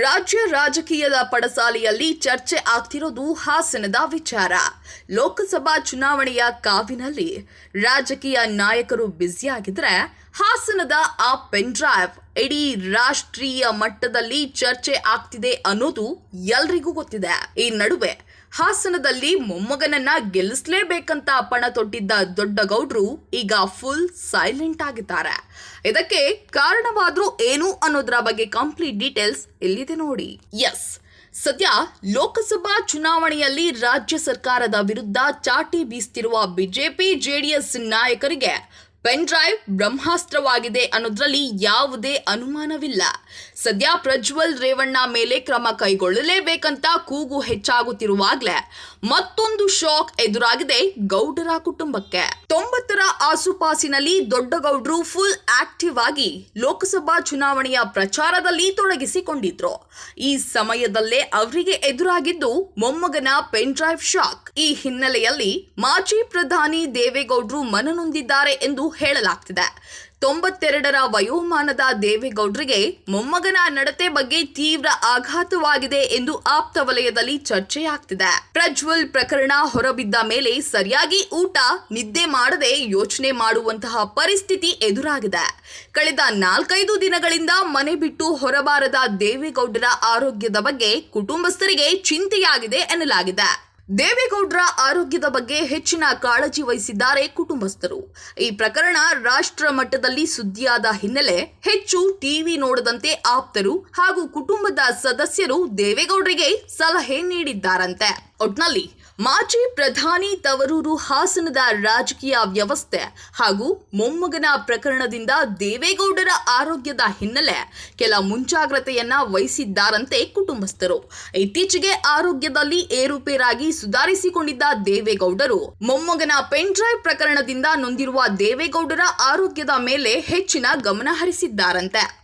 ರಾಜ್ಯ ರಾಜಕೀಯದ ಪಡಸಾಲೆಯಲ್ಲಿ ಚರ್ಚೆ ಆಗ್ತಿರೋದು ಹಾಸನದ ವಿಚಾರ. ಲೋಕಸಭಾ ಚುನಾವಣೆಯ ಕಾವಿನಲ್ಲಿ ರಾಜಕೀಯ ನಾಯಕರು ಬ್ಯುಸಿಯಾಗಿದ್ರೆ ಹಾಸನದ ಆ ಪೆನ್ ಡ್ರೈವ್ ಇಡೀ ರಾಷ್ಟ್ರೀಯ ಮಟ್ಟದಲ್ಲಿ ಚರ್ಚೆ ಆಗ್ತಿದೆ ಅನ್ನೋದು ಎಲ್ರಿಗೂ ಗೊತ್ತಿದೆ. ಈ ನಡುವೆ ಹಾಸನದಲ್ಲಿ ಮೊಮ್ಮಗನನ್ನ ಗೆಲ್ಲಿಸ್ಲೇಬೇಕಂತ ಪಣ ತೊಟ್ಟಿದ್ದ ದೊಡ್ಡ ಗೌಡ್ರು ಈಗ ಫುಲ್ ಸೈಲೆಂಟ್ ಆಗಿದ್ದಾರೆ. ಇದಕ್ಕೆ ಕಾರಣವಾದ್ರೂ ಏನು ಅನ್ನೋದ್ರ ಬಗ್ಗೆ ಕಂಪ್ಲೀಟ್ ಡೀಟೇಲ್ಸ್ ಎಲ್ಲಿದೆ ನೋಡಿ. ಎಸ್ ಸದ್ಯ ಲೋಕಸಭಾ ಚುನಾವಣೆಯಲ್ಲಿ ರಾಜ್ಯ ಸರ್ಕಾರದ ವಿರುದ್ಧ ಚಾಟಿ ಬೀಸ್ತಿರುವ ಬಿಜೆಪಿ, ಜೆಡಿಎಸ್ ನಾಯಕರಿಗೆ ಪೆನ್ ಡ್ರೈವ್ ಬ್ರಹ್ಮಾಸ್ತ್ರವಾಗಿದೆ ಅನ್ನೋದ್ರಲ್ಲಿ ಯಾವುದೇ ಅನುಮಾನವಿಲ್ಲ. ಸದ್ಯ ಪ್ರಜ್ವಲ್ ರೇವಣ್ಣ ಮೇಲೆ ಕ್ರಮ ಕೈಗೊಳ್ಳಲೇಬೇಕಂತ ಕೂಗು ಹೆಚ್ಚಾಗುತ್ತಿರುವಾಗಲೇ ಮತ್ತೊಂದು ಶಾಕ್ ಎದುರಾಗಿದೆ ಗೌಡರ ಕುಟುಂಬಕ್ಕೆ. ತೊಂಬತ್ತರ ಆಸುಪಾಸಿನಲ್ಲಿ ದೊಡ್ಡಗೌಡ್ರು ಫುಲ್ ಆಕ್ಟಿವ್ ಆಗಿ ಲೋಕಸಭಾ ಚುನಾವಣೆಯ ಪ್ರಚಾರದಲ್ಲಿ ತೊಡಗಿಸಿಕೊಂಡಿದ್ರು. ಈ ಸಮಯದಲ್ಲೇ ಅವರಿಗೆ ಎದುರಾಗಿದ್ದು ಮೊಮ್ಮಗನ ಪೆನ್ ಡ್ರೈವ್ ಶಾಕ್. ಈ ಹಿನ್ನೆಲೆಯಲ್ಲಿ ಮಾಜಿ ಪ್ರಧಾನಿ ದೇವೇಗೌಡರು ಮನನೊಂದಿದ್ದಾರೆ ಎಂದು ಹೇಳಲಾಗ್ತಿದೆ. ತೊಂಬತ್ತೆರಡರ ವಯೋಮಾನದ ದೇವೇಗೌಡರಿಗೆ ಮೊಮ್ಮಗನ ನಡತೆ ಬಗ್ಗೆ ತೀವ್ರ ಆಘಾತವಾಗಿದೆ ಎಂದು ಆಪ್ತ ವಲಯದಲ್ಲಿ ಚರ್ಚೆಯಾಗ್ತಿದೆ. ಪ್ರಜ್ವಲ್ ಪ್ರಕರಣ ಹೊರಬಿದ್ದ ಮೇಲೆ ಸರಿಯಾಗಿ ಊಟ, ನಿದ್ದೆ ಮಾಡದೆ ಯೋಚನೆ ಮಾಡುವಂತಹ ಪರಿಸ್ಥಿತಿ ಎದುರಾಗಿದೆ. ಕಳೆದ ನಾಲ್ಕೈದು ದಿನಗಳಿಂದ ಮನೆ ಬಿಟ್ಟು ಹೊರಬಾರದ ದೇವೇಗೌಡರ ಆರೋಗ್ಯದ ಬಗ್ಗೆ ಕುಟುಂಬಸ್ಥರಿಗೆ ಚಿಂತೆಯಾಗಿದೆ ಎನ್ನಲಾಗಿದೆ. ದೇವೇಗೌಡರ ಆರೋಗ್ಯದ ಬಗ್ಗೆ ಹೆಚ್ಚಿನ ಕಾಳಜಿ ವಹಿಸಿದ್ದಾರೆ ಕುಟುಂಬಸ್ಥರು. ಈ ಪ್ರಕರಣ ರಾಷ್ಟ್ರ ಮಟ್ಟದಲ್ಲಿ ಸುದ್ದಿಯಾದ ಹಿನ್ನೆಲೆ ಹೆಚ್ಚು ಟಿವಿ ನೋಡದಂತೆ ಆಪ್ತರು ಹಾಗೂ ಕುಟುಂಬದ ಸದಸ್ಯರು ದೇವೇಗೌಡರಿಗೆ ಸಲಹೆ ನೀಡಿದ್ದಾರಂತೆ. ಒಟ್ನಲ್ಲಿ ಮಾಜಿ ಪ್ರಧಾನಿ ತವರೂರು ಹಾಸನದ ರಾಜಕೀಯ ವ್ಯವಸ್ಥೆ ಹಾಗೂ ಮೊಮ್ಮಗನ ಪ್ರಕರಣದಿಂದ ದೇವೇಗೌಡರ ಆರೋಗ್ಯದ ಹಿನ್ನೆಲೆ ಕೆಲ ಮುಂಜಾಗ್ರತೆಯನ್ನ ವಹಿಸಿದ್ದಾರಂತೆ ಕುಟುಂಬಸ್ಥರು. ಇತ್ತೀಚೆಗೆ ಆರೋಗ್ಯದಲ್ಲಿ ಏರುಪೇರಾಗಿ ಸುಧಾರಿಸಿಕೊಂಡಿದ್ದ ದೇವೇಗೌಡರು ಮೊಮ್ಮಗನ ಪೆನ್ ಡ್ರೈವ್ ಪ್ರಕರಣದಿಂದ ನೊಂದಿರುವ ದೇವೇಗೌಡರ ಆರೋಗ್ಯದ ಮೇಲೆ ಹೆಚ್ಚಿನ ಗಮನ ಹರಿಸಿದ್ದಾರಂತೆ.